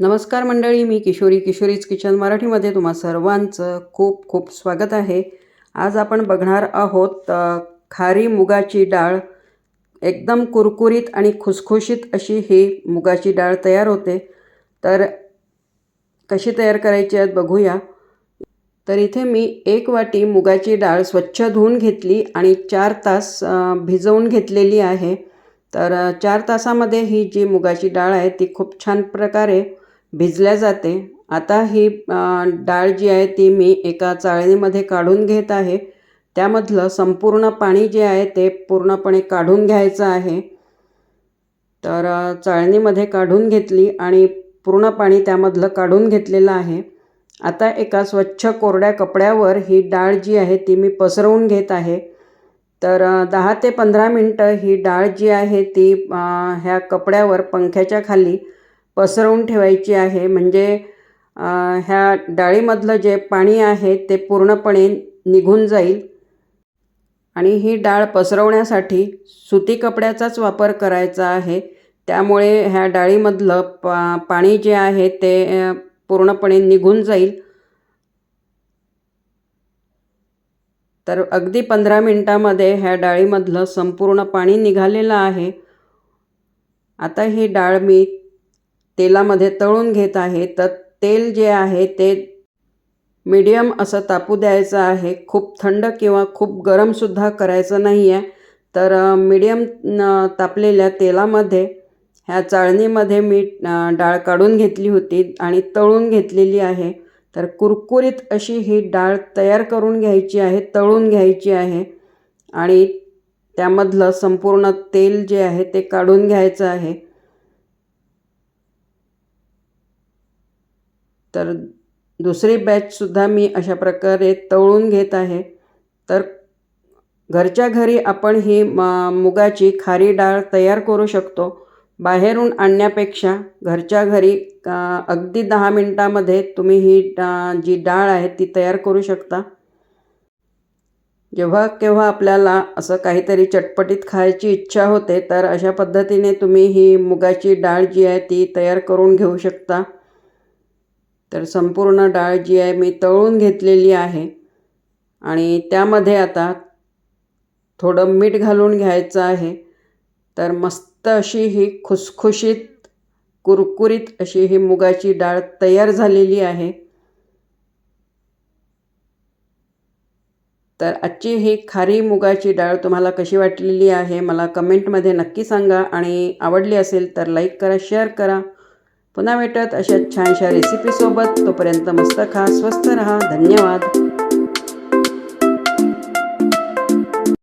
नमस्कार मंडळी मी किशोरी किशोरीज किचन मराठीमध्ये तुम्हा सर्वांचं खूप खूप स्वागत आहे. आज आपण बघणार आहोत खारी मुगाची डाळ. एकदम कुरकुरीत आणि खुसखुशीत अशी ही मुगाची डाळ तयार होते. तर कशी तयार करायची आहेत बघूया. तर इथे मी एक वाटी मुगाची डाळ स्वच्छ धुवून घेतली आणि चार तास भिजवून घेतलेली आहे. तर चार तासामध्ये ही जी मुगाची डाळ आहे ती खूप छान प्रकारे भिजल्या जाते. आता ही डाळ जी आहे ती मी एका चाळणीमध्ये काढून घेत आहे. त्यामधलं संपूर्ण पाणी जे आहे ते पूर्णपणे काढून घ्यायचं आहे. तर चाळणीमध्ये काढून घेतली आणि पूर्ण पाणी त्यामधलं काढून घेतलेलं आहे. आता एका स्वच्छ कोरड्या कपड्यावर ही डाळ जी आहे ती मी पसरवून घेत आहे. तर दहा ते पंधरा मिनटं ही डाळ जी आहे ती ह्या कपड्यावर पंख्याच्या खाली पसरवून ठेवायची आहे. म्हणजे ह्या डाळीमधलं जे पाणी आहे ते पूर्णपणे निघून जाईल. आणि ही डाळ पसरवण्यासाठी सुती कपड्याचाच वापर करायचा आहे. त्यामुळे ह्या डाळीमधलं पा पाणी जे आहे ते पूर्णपणे निघून जाईल. तर अगदी पंधरा मिनटामध्ये ह्या डाळीमधलं संपूर्ण पाणी निघालेलं आहे. आता ही डाळ मी तेलामध्ये तळून घेत आहे तर तेल जे आहे ते मीडियम असं तापू द्यायचं आहे. खूप थंड किंवा खूप गरमसुद्धा करायचं नाही आहे तर मीडियम तापलेल्या तेलामध्ये ह्या चाळणीमध्ये मी डाळ काढून घेतली होती आणि तळून घेतलेली आहे. तर कुरकुरीत अशी ही डाळ तयार करून घ्यायची आहे तळून घ्यायची आहे आणि त्यामधलं संपूर्ण तेल जे आहे ते काढून घ्यायचं आहे. तर दुसरी बॅचसुद्धा मी अशा प्रकारे तळून घेत आहे. तर घरच्या घरी आपण ही म मुगाची खारी डाळ तयार करू शकतो. बाहेरून आणण्यापेक्षा घरच्या घरी अगदी दहा मिनटामध्ये तुम्ही ही डा जी डाळ आहे ती तयार करू शकता. जेव्हा केव्हा आपल्याला असं काहीतरी चटपटीत खायची इच्छा होते तर अशा पद्धतीने तुम्ही ही मुगाची डाळ जी आहे ती तयार करून घेऊ शकता. तर संपूर्ण डाळ जी आहे मी तळून घेतलेली आहे. आणि त्यामध्ये आता थोडं मीठ घालून घ्यायचं आहे. तर मस्त अशी ही खुसखुशीत कुरकुरीत अशी ही मुगाची डाळ तयार झालेली आहे. तर आजची ही खारी मुगाची डाळ तुम्हाला कशी वाटलेली आहे मला कमेंटमध्ये नक्की सांगा. आणि आवडली असेल तर लाईक करा शेअर करा. पुन्हा भेटत अशा छानशा रेसिपीसोबत तोपर्यंत मस्त खा स्वस्त रहा. धन्यवाद.